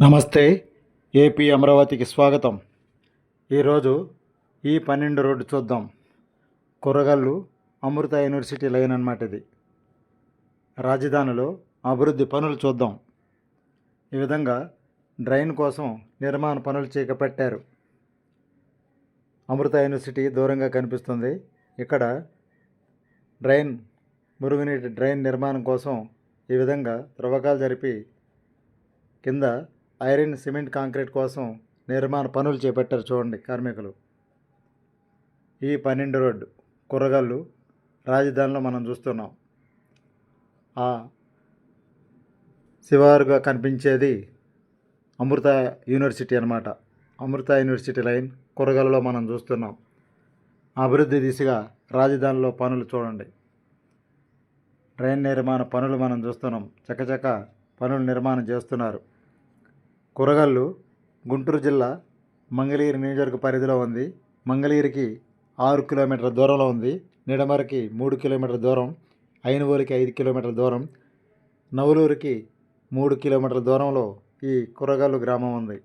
నమస్తే ఏపీ అమరావతికి స్వాగతం. ఈరోజు ఈ పన్నెండు రోడ్డు చూద్దాం. కూరగల్లు అమృత యూనివర్సిటీ లైన్ అన్నమాట ఇది. రాజధానిలో అభివృద్ధి పనులు చూద్దాం. ఈ విధంగా డ్రైన్ కోసం నిర్మాణ పనులు చేకపెట్టారు. అమృత యూనివర్సిటీ దూరంగా కనిపిస్తుంది. ఇక్కడ డ్రైన్ మురుగునీటి డ్రైన్ నిర్మాణం కోసం ఈ విధంగా త్రవ్వకాలు జరిపి కింద ఐరన్ సిమెంట్ కాంక్రీట్ కోసం నిర్మాణ పనులు చేపట్టారు చూడండి కార్మికులు. ఈ పన్నెండు రోడ్డు కుర్రగల్లు రాజధానిలో మనం చూస్తున్నాం. ఆ శివారుగా కనిపించేది అమృత యూనివర్సిటీ అనమాట అమృత యూనివర్సిటీ లైన్ కుర్రగల్లులో మనం చూస్తున్నాం. అభివృద్ధి దిశగా రాజధానిలో పనులు చూడండి. ట్రైన్ నిర్మాణ పనులు మనం చూస్తున్నాం. చకచక పనులు నిర్మాణం చేస్తున్నారు. కూరగల్లు గుంటూరు జిల్లా మంగళగిరి నియోజకవర్గ పరిధిలో ఉంది. మంగళగిరికి ఆరు కిలోమీటర్ల దూరంలో ఉంది. నిడమరకి మూడు కిలోమీటర్ల దూరం అయినవోలికి ఐదు కిలోమీటర్ల దూరం నవలూరికి మూడు కిలోమీటర్ల దూరంలో ఈ కూరగల్లు గ్రామం ఉంది.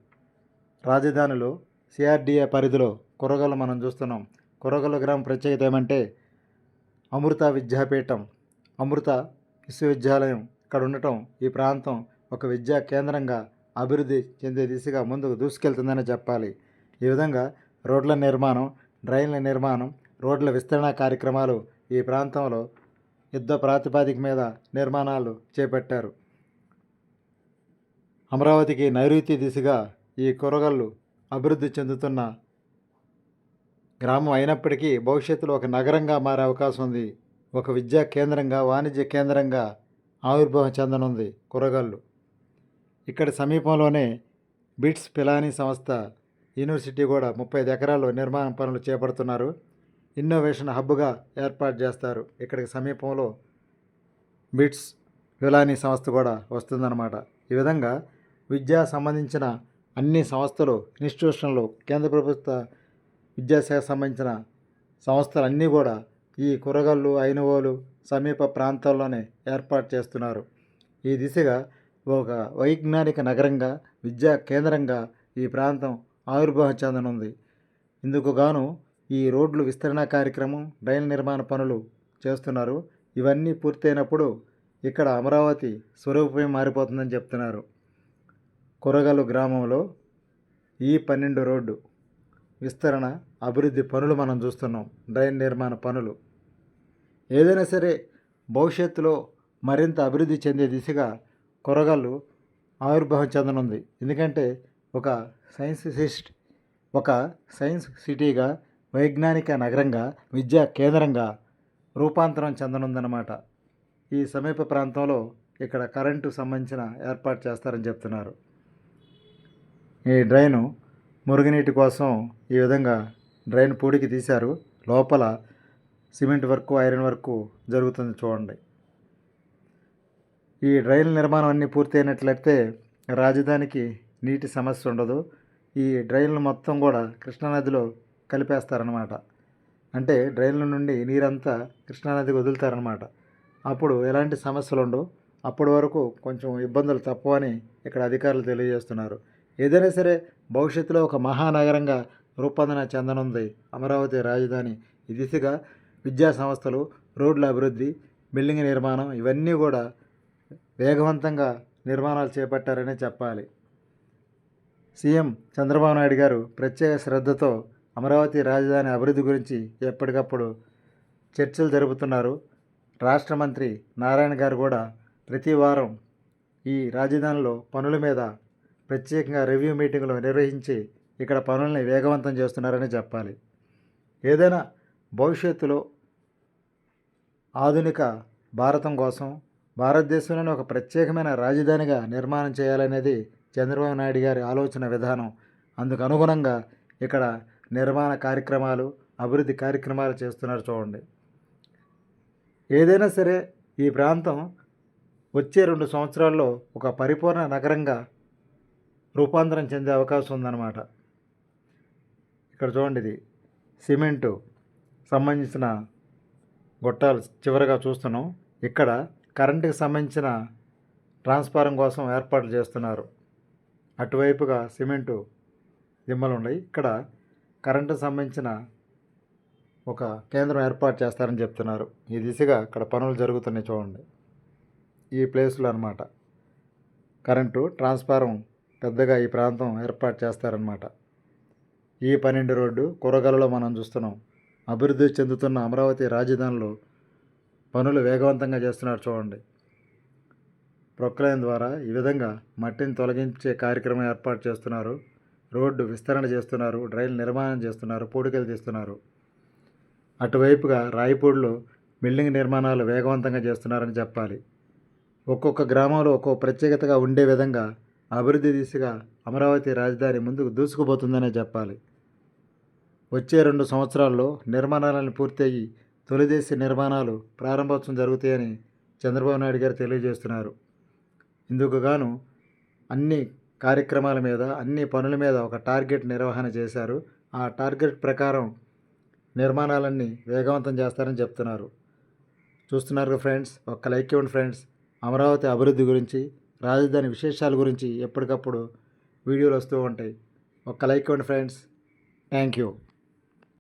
రాజధానిలో సిఆర్డిఏ పరిధిలో కూరగల్లు మనం చూస్తున్నాం. కూరగల్లు గ్రామం ప్రత్యేకత ఏమంటే అమృత విద్యాపీఠం. అమృత విశ్వవిద్యాలయం. ఇక్కడ ఉండటం ఈ ప్రాంతం ఒక విద్యా కేంద్రంగా అభివృద్ధి చెందే దిశగా ముందుకు దూసుకెళ్తుందని చెప్పాలి. ఈ విధంగా రోడ్ల నిర్మాణం డ్రైన్ల నిర్మాణం రోడ్ల విస్తరణ కార్యక్రమాలు ఈ ప్రాంతంలో యుద్ధ ప్రాతిపాదిక మీద నిర్మాణాలు చేపట్టారు. అమరావతికి నైరుతి దిశగా ఈ కూరగాళ్ళు అభివృద్ధి చెందుతున్న గ్రామం అయినప్పటికీ భవిష్యత్తులో ఒక నగరంగా మారే అవకాశం ఉంది. ఒక విద్యా కేంద్రంగా వాణిజ్య కేంద్రంగా ఆవిర్భావం చెందనుంది కూరగాళ్ళు ఇక్కడ సమీపంలోనే బిట్స్ పిలానీ సంస్థ యూనివర్సిటీ కూడా ముప్పై ఎకరాల్లో నిర్మాణ పనులు చేపడుతున్నారు. ఇన్నోవేషన్ హబ్గా ఏర్పాటు చేస్తారు. ఇక్కడికి సమీపంలో బిట్స్ పిలానీ సంస్థ కూడా వస్తుందన్నమాట. ఈ విధంగా విద్యా సంబంధించిన అన్ని సంస్థలు ఇన్స్టిట్యూషన్లు కేంద్ర ప్రభుత్వ విద్యాశాఖ సంబంధించిన సంస్థలు అన్నీ కూడా ఈ కురగళ్ళు ఐనవోలు సమీప ప్రాంతాల్లోనే ఏర్పాటు చేస్తున్నారు. ఈ దిశగా ఒక వైజ్ఞానిక నగరంగా విద్యా కేంద్రంగా ఈ ప్రాంతం ఆవిర్భావం చెందనుంది. ఇందుకు గాను ఈ రోడ్లు విస్తరణ కార్యక్రమం రైలు నిర్మాణ పనులు చేస్తున్నారు. ఇవన్నీ పూర్తయినప్పుడు ఇక్కడ అమరావతి స్వరూపమే మారిపోతుందని చెప్తున్నారు. కొరగలు గ్రామంలో ఈ పన్నెండు రోడ్డు విస్తరణ అభివృద్ధి పనులు మనం చూస్తున్నాం. డ్రైన్ నిర్మాణ పనులు. ఏదైనా సరే భవిష్యత్తులో మరింత అభివృద్ధి చెందే దిశగా కూరగాయలు ఆవిర్భావం చెందనుంది. ఎందుకంటే ఒక సైన్స్ సిస్ట్ ఒక సైన్స్ సిటీగా వైజ్ఞానిక నగరంగా విద్యా కేంద్రంగా రూపాంతరం చెందనుందన్నమాట. ఈ సమీప ప్రాంతంలో ఇక్కడ కరెంటు సంబంధించిన ఏర్పాటు చేస్తారని చెప్తున్నారు. ఈ డ్రైను మురుగునీటి కోసం ఈ విధంగా డ్రైన్ పూడికి తీశారు. లోపల సిమెంట్ వర్క్ ఐరన్ వర్క్ జరుగుతుంది చూడండి. ఈ డ్రైన్ నిర్మాణం అన్నీ పూర్తయినట్లయితే రాజధానికి నీటి సమస్య ఉండదు. ఈ డ్రైన్లు మొత్తం కూడా కృష్ణానదిలో కలిపేస్తారనమాట అంటే డ్రైన్ల నుండి నీరంతా కృష్ణానదికి వదులుతారనమాట అప్పుడు ఎలాంటి సమస్యలు ఉండవు. అప్పటి వరకు కొంచెం ఇబ్బందులు తప్పవని ఇక్కడ అధికారులు తెలియజేస్తున్నారు. ఏదైనా సరే భవిష్యత్తులో ఒక మహానగరంగా రూపొందన చెందనుంది అమరావతి రాజధాని. ఈ దిశగా విద్యా సంస్థలు రోడ్ల అభివృద్ధి బిల్డింగ్ నిర్మాణం ఇవన్నీ కూడా వేగవంతంగా నిర్మాణాలు చేపట్టారనే చెప్పాలి. సీఎం చంద్రబాబు నాయుడు గారు ప్రత్యేక శ్రద్ధతో అమరావతి రాజధాని అభివృద్ధి గురించి ఎప్పటికప్పుడు చర్చలు జరుపుతున్నారు. రాష్ట్ర మంత్రి నారాయణ గారు కూడా ప్రతి వారం ఈ రాజధానిలో పనుల మీద ప్రత్యేకంగా రివ్యూ మీటింగులు నిర్వహించి ఇక్కడ పనుల్ని వేగవంతం చేస్తున్నారని చెప్పాలి. ఏదైనా భవిష్యత్తులో ఆధునిక భారతం కోసం భారతదేశంలోని ఒక ప్రత్యేకమైన రాజధానిగా నిర్మాణం చేయాలనేది చంద్రబాబు నాయుడు గారి ఆలోచన విధానం. అందుకు అనుగుణంగా ఇక్కడ నిర్మాణ కార్యక్రమాలు అభివృద్ధి కార్యక్రమాలు చేస్తున్నారు చూడండి. ఏదైనా సరే ఈ ప్రాంతం వచ్చే రెండు సంవత్సరాల్లో ఒక పరిపూర్ణ నగరంగా రూపాంతరం చెందే అవకాశం ఉందన్నమాట. ఇక్కడ చూడండి ఇది. సిమెంటు సంబంధించిన గొట్టాలు చివరగా చూస్తున్నాం. ఇక్కడ కరెంటుకి సంబంధించిన ట్రాన్స్ఫారం కోసం ఏర్పాట్లు చేస్తున్నారు. అటువైపుగా సిమెంటు దిమ్మలు ఉన్నాయి. ఇక్కడ కరెంటు సంబంధించిన ఒక కేంద్రం ఏర్పాటు చేస్తారని చెప్తున్నారు. ఈ దిశగా ఇక్కడ పనులు జరుగుతున్నాయి చూడండి. ఈ ప్లేస్లో అనమాట కరెంటు ట్రాన్స్ఫారం పెద్దగా ఈ ప్రాంతం ఏర్పాటు చేస్తారనమాట ఈ పన్నెండు రోడ్డు కూరగాయలలో మనం చూస్తున్నాం. అభివృద్ధి చెందుతున్న అమరావతి రాజధానిలో పనులు వేగవంతంగా చేస్తున్నారు చూడండి. ప్రొక్లైన్ ద్వారా ఈ విధంగా మట్టిని తొలగించే కార్యక్రమం ఏర్పాటు చేస్తున్నారు. రోడ్డు విస్తరణ చేస్తున్నారు. డ్రైన్ నిర్మాణం చేస్తున్నారు. పూడికలు తీస్తున్నారు. అటువైపుగా రాయపూడిలో బిల్డింగ్ నిర్మాణాలు వేగవంతంగా చేస్తున్నారని చెప్పాలి. ఒక్కొక్క గ్రామంలో ఒక్కొక్క ప్రత్యేకతగా ఉండే విధంగా అభివృద్ధి దిశగా అమరావతి రాజధాని ముందుకు దూసుకుపోతుందనే చెప్పాలి. వచ్చే రెండు సంవత్సరాల్లో నిర్మాణాలను పూర్తయి తొలిదేశ నిర్మాణాలు ప్రారంభోత్సవం జరుగుతాయని చంద్రబాబు నాయుడు గారు తెలియజేస్తున్నారు. ఇందుకు గాను అన్ని కార్యక్రమాల మీద అన్ని పనుల మీద ఒక టార్గెట్ నిర్వహణ చేశారు. ఆ టార్గెట్ ప్రకారం నిర్మాణాలన్నీ వేగవంతం చేస్తారని చెప్తున్నారు. చూస్తున్నారు ఫ్రెండ్స్ ఒక్క లైక్ ఇవ్వండి ఫ్రెండ్స్. అమరావతి అభివృద్ధి గురించి రాజధాని విశేషాల గురించి ఎప్పటికప్పుడు వీడియోలు వస్తూ ఉంటాయి. ఒక్క లైక్ ఇవ్వండి ఫ్రెండ్స్. Thank you.